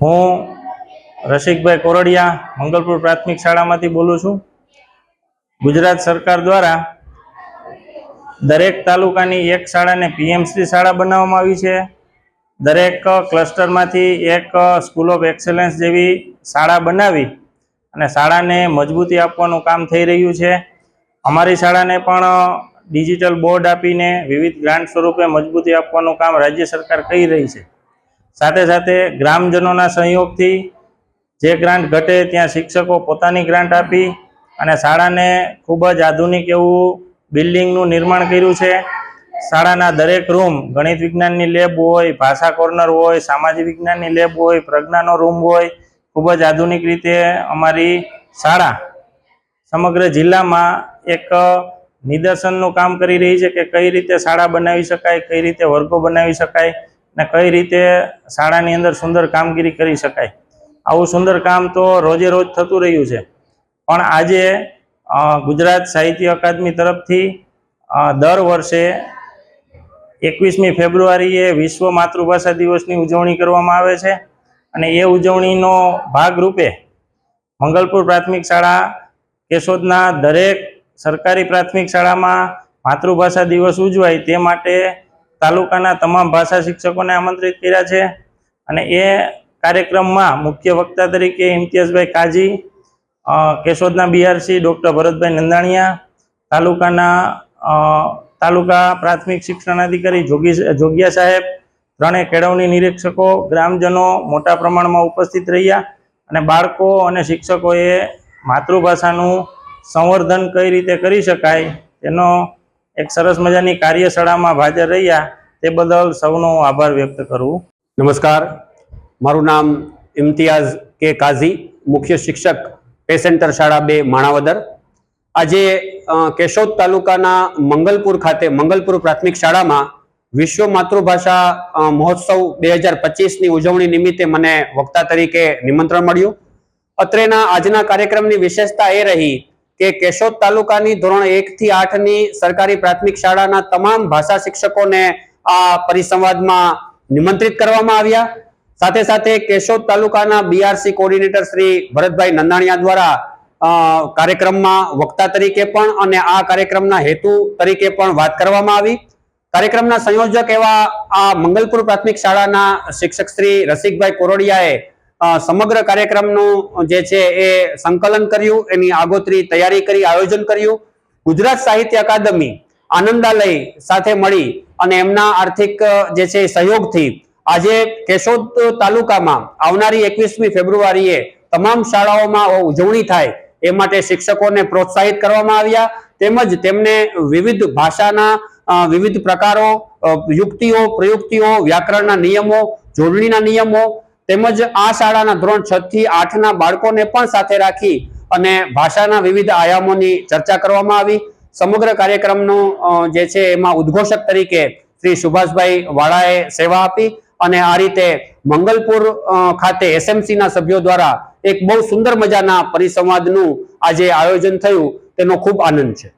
હું રસિકભાઈ કોરડિયા મંગલપુર પ્રાથમિક શાળામાંથી બોલું છું. ગુજરાત સરકાર દ્વારા દરેક તાલુકાની એક શાળાને પીએમસી શાળા બનાવવામાં આવી છે. દરેક ક્લસ્ટરમાંથી એક સ્કૂલ ઓફ એક્સેલન્સ જેવી શાળા બનાવી અને શાળાને મજબૂતી આપવાનું કામ થઈ રહ્યું છે. અમારી શાળાને પણ ડિજિટલ બોર્ડ આપીને વિવિધ ગ્રાન્ટ સ્વરૂપે મજબૂતી આપવાનું કામ રાજ્ય સરકાર કરી રહી છે. સાથે સાથે ગ્રામજનોના સહયોગથી જે ગ્રાન્ટ ઘટે ત્યાં શિક્ષકો પોતાની ગ્રાન્ટ આપી અને શાળાને ખૂબ જ આધુનિક એવું બિલ્ડિંગનું નિર્માણ કર્યું છે. શાળાના દરેક રૂમ ગણિત વિજ્ઞાનની લેબ હોય, ભાષા કોર્નર હોય, સામાજિક વિજ્ઞાનની લેબ હોય, પ્રજ્ઞાનો રૂમ હોય, ખૂબ જ આધુનિક રીતે અમારી શાળા સમગ્ર જિલ્લામાં એક નિદર્શનનું કામ કરી રહી છે કે કઈ રીતે શાળા બનાવી શકાય, કઈ રીતે વર્ગો બનાવી શકાય ને કઈ રીતે શાળાની અંદર સુંદર કામગીરી કરી શકાય? આવું સુંદર કામ તો રોજે રોજ થતું રહ્યું છે. પણ આજે ગુજરાત સાહિત્ય અકાદમી તરફથી દર વર્ષે એકવીસમી ફેબ્રુઆરીએ વિશ્વ માતૃભાષા દિવસની ઉજવણી કરવામાં આવે છે અને એ ઉજવણીનો ભાગરૂપે મંગલપુર પ્રાથમિક શાળા, કેશોદના દરેક સરકારી પ્રાથમિક શાળામાં માતૃભાષા દિવસ ઉજવાય તે માટે તાલુકાના તમામ ભાષા શિક્ષકોને આમંત્રિત કર્યા છે. અને એ કાર્યક્રમમાં મુખ્ય વક્તા તરીકે ઇમ્તિયાઝભાઈ કાજી કેશોદના બીઆરસી ડૉક્ટર ભરતભાઈ નંદાણીયા, તાલુકાના તાલુકા પ્રાથમિક શિક્ષણાધિકારી જોગી જોગિયા સાહેબ, ત્રણેય કેળવણી નિરીક્ષકો, ગ્રામજનો મોટા પ્રમાણમાં ઉપસ્થિત રહ્યા અને બાળકો અને શિક્ષકોએ માતૃભાષાનું સંવર્ધન કઈ રીતે કરી શકાય તેનો એક સરસ મજાની કાર્યશાળામાં હાજર રહ્યા તે બદલ સૌનો આભાર વ્યક્ત કરું. નમસ્કાર. મારું નામ ઇમ્તિયાઝ કે કાઝી, મુખ્ય શિક્ષક પેસેન્ટર શાળા બે, માણાવદર. આજે કેશોદ તાલુકાના મંગલપુર ખાતે, મંગલપુર પ્રાથમિક શાળામાં વિશ્વ માતૃભાષા મહોત્સવ બે હજાર પચીસની ઉજવણી નિમિત્તે મને વક્તા તરીકે નિમંત્રણ મળ્યું. અત્રેના આજના કાર્યક્રમની વિશેષતા એ રહી કે કેશોદ તાલુકાની ધોરણ એક થી આઠની સરકારી પ્રાથમિક શાળાના તમામ ભાષા શિક્ષકોને આ પરિસંવાદમાં નિમંત્રિત કરવામાં આવ્યા. સાથે સાથે કેશોદ તાલુકાના બીઆરસી કોર્ડિનેટર શ્રી ભરતભાઈ નંદાણીયા દ્વારા કાર્યક્રમમાં વક્તા તરીકે પણ અને આ કાર્યક્રમના હેતુ તરીકે પણ વાત કરવામાં આવી. કાર્યક્રમના સંયોજક એવા આ મંગલપુર પ્રાથમિક શાળાના શિક્ષક શ્રી રસિકભાઈ કોરોડિયાએ સમગ્ર કાર્યક્રમનું જે છે એ સંકલન કર્યું, એની આગોતરી તૈયારી કરી, આયોજન કર્યું. ગુજરાત સાહિત્ય અકાદમી આનંદાલય સાથે મળી અને એમના આર્થિક જે છે સહયોગથી આજે કેશોદ તાલુકામાં આવનારી એકવીસમી ફેબ્રુઆરીએ તમામ શાળાઓમાં ઉજવણી થાય એ માટે શિક્ષકોને પ્રોત્સાહિત કરવામાં આવ્યા. તેમજ તેમને વિવિધ ભાષાના વિવિધ પ્રકારો યુક્તિઓ, પ્રયુક્તિઓ, વ્યાકરણના નિયમો, જોડણીના નિયમો તેમજ આ શાળાના ધોરણ છ થી આઠના બાળકોને પણ સાથે રાખી અને ભાષાના વિવિધ આયામોની ચર્ચા કરવામાં આવી. સમગ્ર કાર્યક્રમનું જે છે એમાં ઉદ્ઘોષક તરીકે શ્રી સુભાષભાઈ વાળાએ સેવા આપી અને આ રીતે મંગલપુર ખાતે એસએમસી ના સભ્યો દ્વારા એક બહુ સુંદર મજાના પરિસંવાદનું આજે આયોજન થયું. તેનો ખૂબ આનંદ છે.